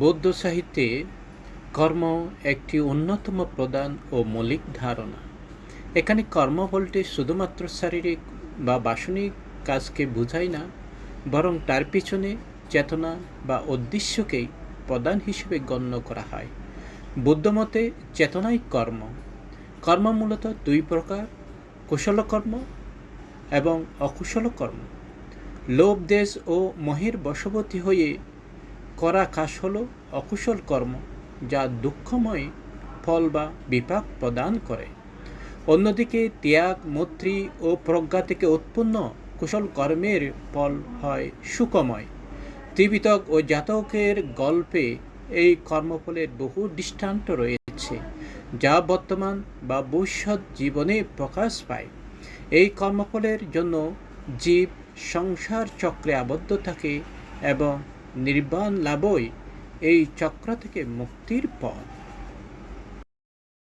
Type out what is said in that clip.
বৌদ্ধ সাহিত্যে কর্ম একটি অন্যতম প্রধান ও মৌলিক ধারণা। এখানে কর্ম বলতে শুধুমাত্র শারীরিক বা বাসনিক কাজকে বোঝায় না, বরং তার পিছনে চেতনা বা উদ্দেশ্যকেই প্রধান হিসেবে গণ্য করা হয়। বুদ্ধমতে চেতনাই কর্ম। কর্ম মূলত দুই প্রকার, কুশল কর্ম এবং অকুশল কর্ম। লোভ দেশ ও মহের বশবর্তী হয়ে করা কাজ হল অকুশল কর্ম, যা দুঃখময় ফল বা বিপাক প্রদান করে। অন্যদিকে ত্যাগ, মৈত্রী ও প্রজ্ঞা থেকে উৎপন্ন কুশল কর্মের ফল হয় সুখময়। ত্রিবিতক ও জাতকের গল্পে এই কর্মফলের বহু দৃষ্টান্ত রয়েছে, যা বর্তমান বা ভবিষ্যৎ জীবনে প্রকাশ পায়। এই কর্মফলের জন্য জীব সংসার চক্রে আবদ্ধ থাকে এবং নির্বাণ লাভই। এই চক্র থেকে মুক্তির পথ।